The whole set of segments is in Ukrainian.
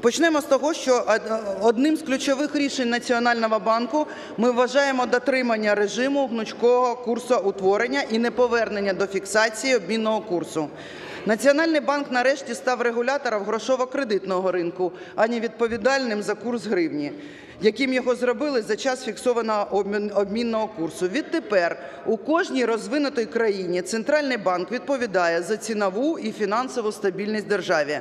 Почнемо з того, що одним з ключових рішень Національного банку ми вважаємо дотримання режиму гнучкого курсоутворення і неповернення до фіксації обмінного курсу. Національний банк нарешті став регулятором грошово-кредитного ринку, а не відповідальним за курс гривні, яким його зробили за час фіксованого обмін- обмінного курсу. Відтепер у кожній розвинутій країні центральний банк відповідає за цінову і фінансову стабільність державі.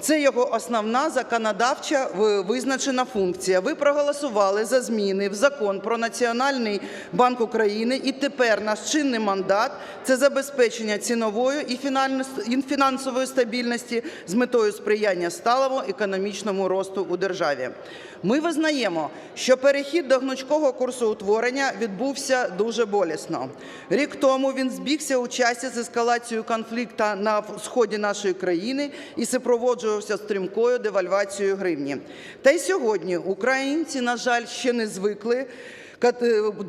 Це його основна законодавча визначена функція. Ви проголосували за зміни в закон про Національний банк України, і тепер наш чинний мандат це забезпечення цінової і фінансової стабільності з метою сприяння сталому економічному росту у державі. Ми визнаємо, що перехід до гнучкого курсу утворення відбувся дуже болісно. Рік тому він збігся у часі з ескалацією конфлікту на сході нашої країни і супроводжувався стрімкою девальвацією гривні. Та й сьогодні українці, на жаль, ще не звикли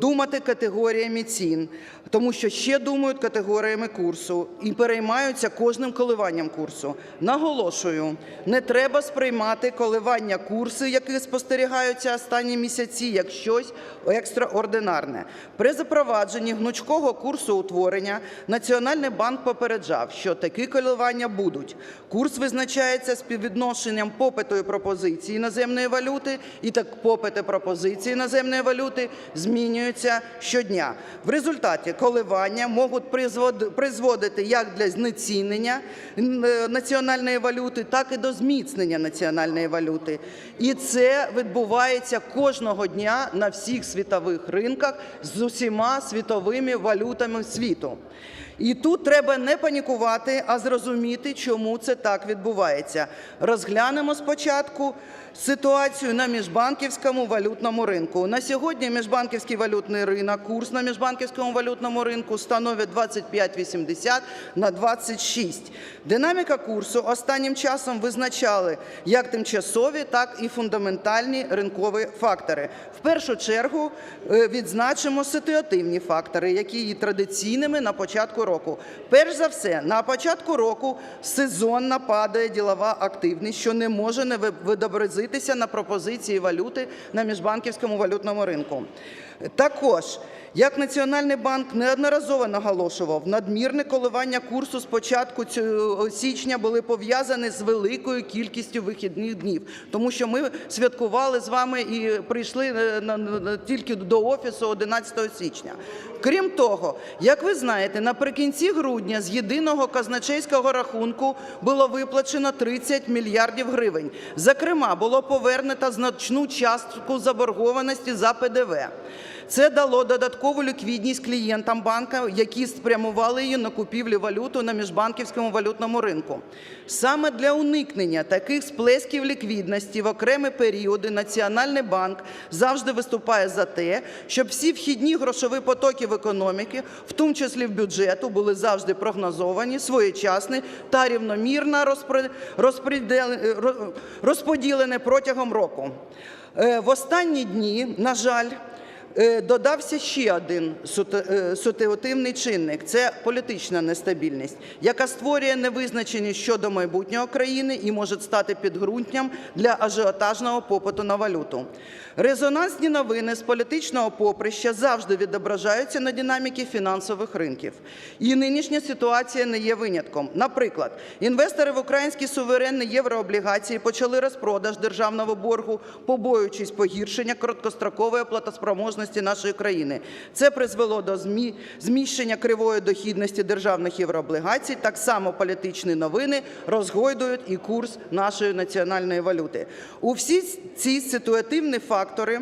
думати категоріями цін, тому що ще думають категоріями курсу і переймаються кожним коливанням курсу. Наголошую, не треба сприймати коливання курсу, які спостерігаються останні місяці, як щось екстраординарне. При запровадженні гнучкого курсу утворення Національний банк попереджав, що такі коливання будуть. Курс визначається співвідношенням попиту і пропозиції іноземної валюти, і так попит і пропозиції іноземної валюти змінюються щодня. В результаті коливання можуть призводити як для знецінення е, національної валюти, так і до зміцнення національної валюти. І це відбувається кожного дня на всіх світових ринках з усіма світовими валютами світу. І тут треба не панікувати, а зрозуміти, чому це так відбувається. Розглянемо спочатку ситуацію на міжбанківському валютному ринку. На сьогодні міжбанківський валютний ринок, курс на міжбанківському валютному ринку становить 25,80 на 26. Динаміка курсу останнім часом визначали як тимчасові, так і фундаментальні ринкові фактори. В першу чергу е, відзначимо ситуативні фактори, які є традиційними на початку року. Перш за все, на початку року сезонно падає ділова активність, що не може не ви- відобразитися на пропозиції валюти на міжбанківському валютному ринку. Також, як Національний банк неодноразово наголошував, надмірне коливання курсу з початку січня були пов'язані з великою кількістю вихідних днів, тому що ми святкували з вами і прийшли е, тільки до офісу 11 січня. Крім того, як ви знаєте, наприкінці грудня з єдиного казначейського рахунку було виплачено 30 мільярдів гривень. Зокрема, було повернуто значну частку заборгованості за ПДВ. Це дало додаткову ліквідність клієнтам банка, які спрямували її на купівлю валюту на міжбанківському валютному ринку. Саме для уникнення таких сплесків ліквідності в окремі періоди Національний банк завжди виступає за те, щоб всі вхідні грошові потоки в економіки, в тому числі в бюджету, були завжди прогнозовані, своєчасні та рівномірно розподілені протягом року. Е, В останні дні, на жаль, Додався ще один е, чинник це політична нестабільність, яка створює невизначеність щодо майбутнього країни і може стати підґрунтям для ажіотажного попиту на валюту. Резонансні новини з політичного поприща завжди відображаються на динаміки фінансових ринків. І нинішня ситуація не є винятком. Наприклад, інвестори в українські суверенні єврооблігації почали розпродаж державного боргу, побоюючись погіршення короткострокової платоспроможності нашої країни. Це призвело до змі- зміщення кривої дохідності державних єврооблігацій. Так само політичні новини розгойдують і курс нашої національної валюти. У всі ці ситуативні фактори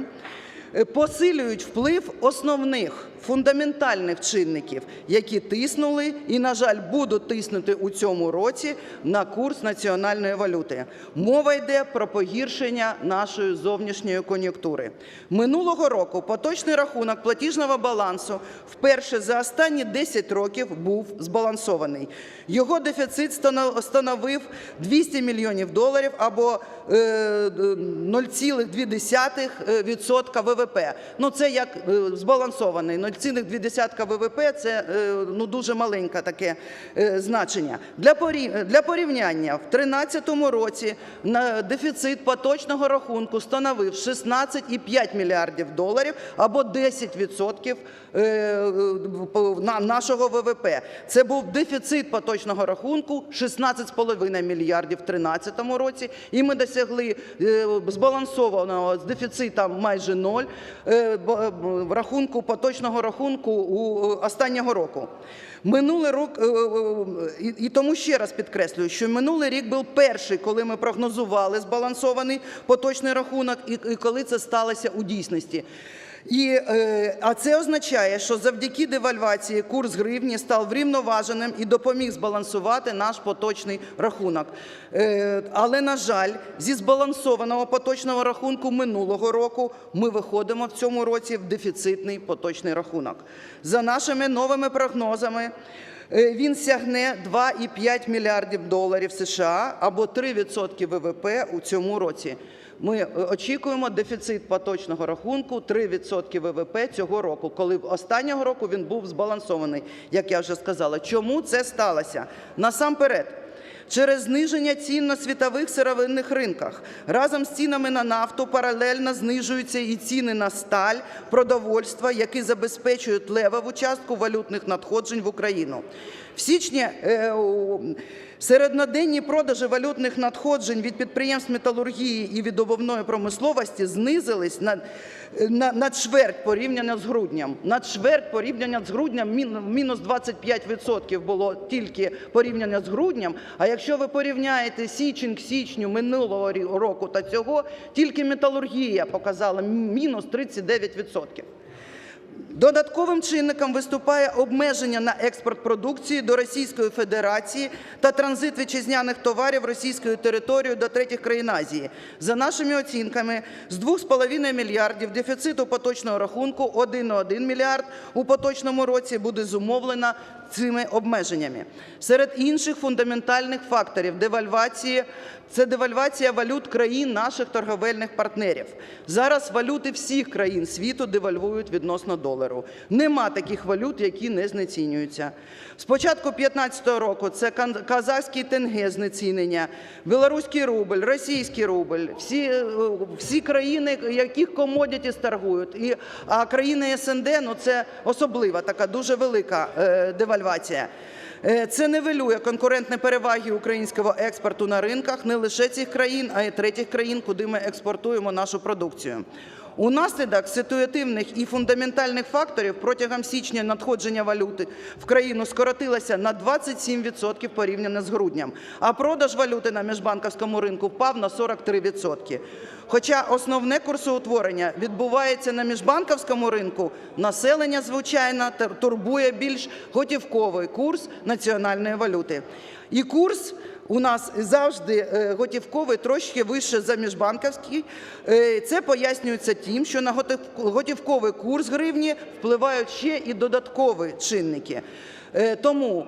е, посилюють вплив основних фундаментальних чинників, які тиснули і, на жаль, будуть тиснути у цьому році на курс національної валюти. Мова йде про погіршення нашої зовнішньої кон'юнктури. Минулого року поточний рахунок платіжного балансу вперше за останні 10 років був збалансований. Його дефіцит становив 200 мільйонів доларів або е, 0,2% е, ВВП. Ну це як е, збалансований 2 десятка ВВП це е, ну, дуже маленьке таке е, значення. Для порівняння, в 2013 році дефіцит поточного рахунку становив 16,5 мільярдів доларів або 10% е, нашого ВВП. Це був дефіцит поточного рахунку 16,5 мільярдів в 2013 році, і ми досягли збалансованого з дефіцитом майже ноль рахунку поточного рахунку у е, останнього року. Минулий рік, е, е, і, тому ще раз підкреслюю, що минулий рік був перший, коли ми прогнозували збалансований поточний рахунок, і коли це сталося у дійсності. І, е, а це означає, що завдяки девальвації курс гривні став врівноваженим і допоміг збалансувати наш поточний рахунок. Е, але, на жаль, зі збалансованого поточного рахунку минулого року ми виходимо в цьому році в дефіцитний поточний рахунок. За нашими новими прогнозами, він сягне 2,5 мільярдів доларів США або 3% ВВП у цьому році. Ми е, очікуємо дефіцит поточного рахунку 3% ВВП цього року, коли останнього року він був збалансований, як я вже сказала. Чому це сталося? Насамперед, через зниження цін на світових сировинних ринках. Разом з цінами на нафту паралельно знижуються і ціни на сталь, продовольство, які забезпечують левову частку валютних надходжень в Україну. В січні е, середноденні продажі валютних надходжень від підприємств металургії і від відобувної промисловості знизились на, на, на чверть порівняно з грудням. На чверть порівняно з грудням мін- мінус 25% було тільки порівняно з грудням. А якщо ви порівняєте січень к січню минулого року та цього, тільки металургія показала мінус 39%. Додатковим чинником виступає обмеження на експорт продукції до Російської Федерації та транзит вітчизняних товарів російською територією до третіх країн Азії. За нашими оцінками, з 2,5 мільярдів дефіциту поточного рахунку 1,1 мільярд у поточному році буде зумовлено цими обмеженнями. Серед інших фундаментальних факторів девальвації це девальвація валют країн наших торговельних партнерів. Зараз валюти всіх країн світу девальвують відносно долару. Нема таких валют, які не знецінюються. З початку 2015 року це казахський тенге знецінення, білоруський рубль, російський рубль, всі, е, всі країни, яких комодіті торгують. І, а країни СНД ну це особлива така дуже велика е, девальвація. Е, Це нивелює конкурентні переваги українського експорту на ринках не лише цих країн, а й третіх країн, куди ми експортуємо нашу продукцію. Унаслідок ситуативних і фундаментальних факторів протягом січня надходження валюти в країну скоротилося на 27% порівняно з груднем, а продаж валюти на міжбанківському ринку впав на 43%. Хоча основне курсоутворення відбувається на міжбанківському ринку, населення, звичайно, турбує більш готівковий курс національної валюти. І курс у нас завжди е, готівковий трошки вище за міжбанківський. Е, Це пояснюється тим, що на готівковий курс гривні впливають ще і додаткові чинники. Е, Тому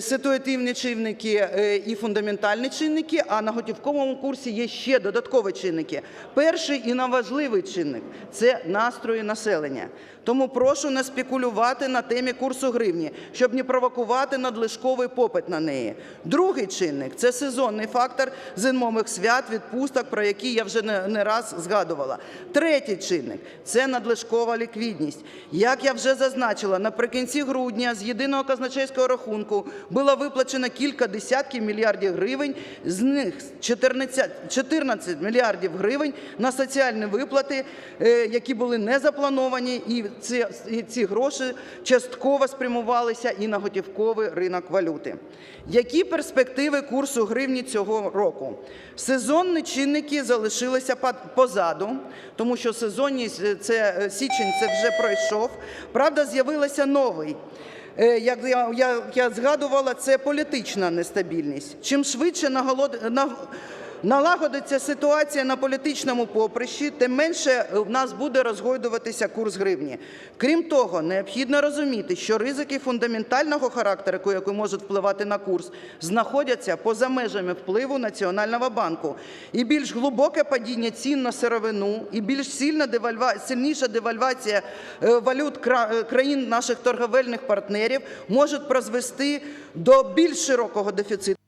ситуативні чинники і фундаментальні чинники, а на готівковому курсі є ще додаткові чинники. Перший і найважливий чинник – це настрої населення. Тому прошу не спекулювати на темі курсу гривні, щоб не провокувати надлишковий попит на неї. Другий чинник – це сезонний фактор зимових свят, відпусток, про які я вже не, раз згадувала. Третій чинник – це надлишкова ліквідність. Як я вже зазначила, наприкінці грудня з єдиного казначейського рахунку було виплачено кілька десятків мільярдів гривень, з них 14, 14 мільярдів гривень на соціальні виплати, е, які були не заплановані, і ці, ці гроші частково спрямувалися і на готівковий ринок валюти. Які перспективи курсу гривні цього року? Сезонні чинники залишилися позаду, тому що сезонність це е, січень це вже пройшов. Правда, з'явилася новий. Е, Як я, я, я згадувала, це політична нестабільність. Чим швидше наголод, на, налагодиться ситуація на політичному поприщі, тим менше в нас буде розгойдуватися курс гривні. Крім того, необхідно розуміти, що ризики фундаментального характеру, які можуть впливати на курс, знаходяться поза межами впливу Національного банку. І більш глибоке падіння цін на сировину, і більш сильна девальва... сильніша девальвація е, валют е, країн наших торговельних партнерів можуть призвести до більш широкого дефіциту.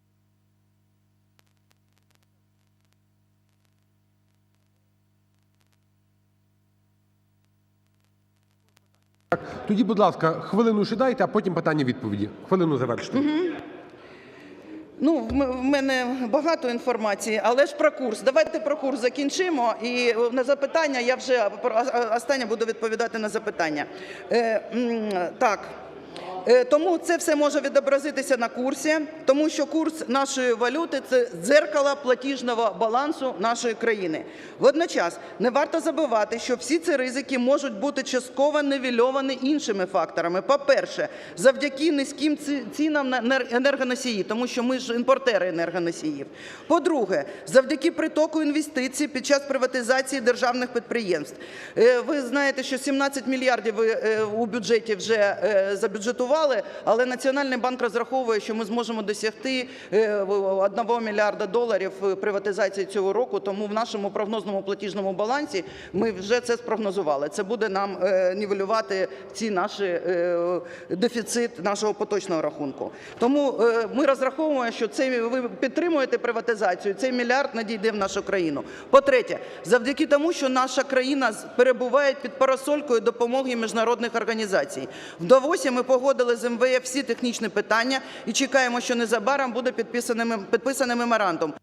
Тоді, будь ласка, хвилину ще дайте, а потім питання відповіді. Хвилину завершити. Ну, в мене багато інформації, але ж про курс. Давайте про курс закінчимо. І на запитання я вже останнє буду відповідати на запитання. Е, так. Е, Тому це все може відобразитися на курсі, тому що курс нашої валюти це дзеркало платіжного балансу нашої країни. Водночас не варто забувати, що всі ці ризики можуть бути частково нивельовані іншими факторами. По-перше, завдяки низьким цінам на енер- енергоносії, тому що ми ж імпортери енергоносіїв. По-друге, завдяки притоку інвестицій під час приватизації державних підприємств. Е, Ви знаєте, що 17 мільярдів е, у бюджеті вже е, забюджетували, але Національний банк розраховує, що ми зможемо досягти е, 1 мільярда доларів е, приватизації цього року. Тому в нашому прогнозному платіжному балансі ми вже це спрогнозували. Це буде нам е, нівелювати ці наші е, дефіцит нашого поточного рахунку. Тому е, ми розраховуємо, що цей ви підтримуєте приватизацію. Цей мільярд надійде в нашу країну. По-третє, завдяки тому, що наша країна перебуває під парасолькою допомоги міжнародних організацій. В Давосі ми погодили з МВФ всі технічні питання і чекаємо, що незабаром буде підписаний меморандум.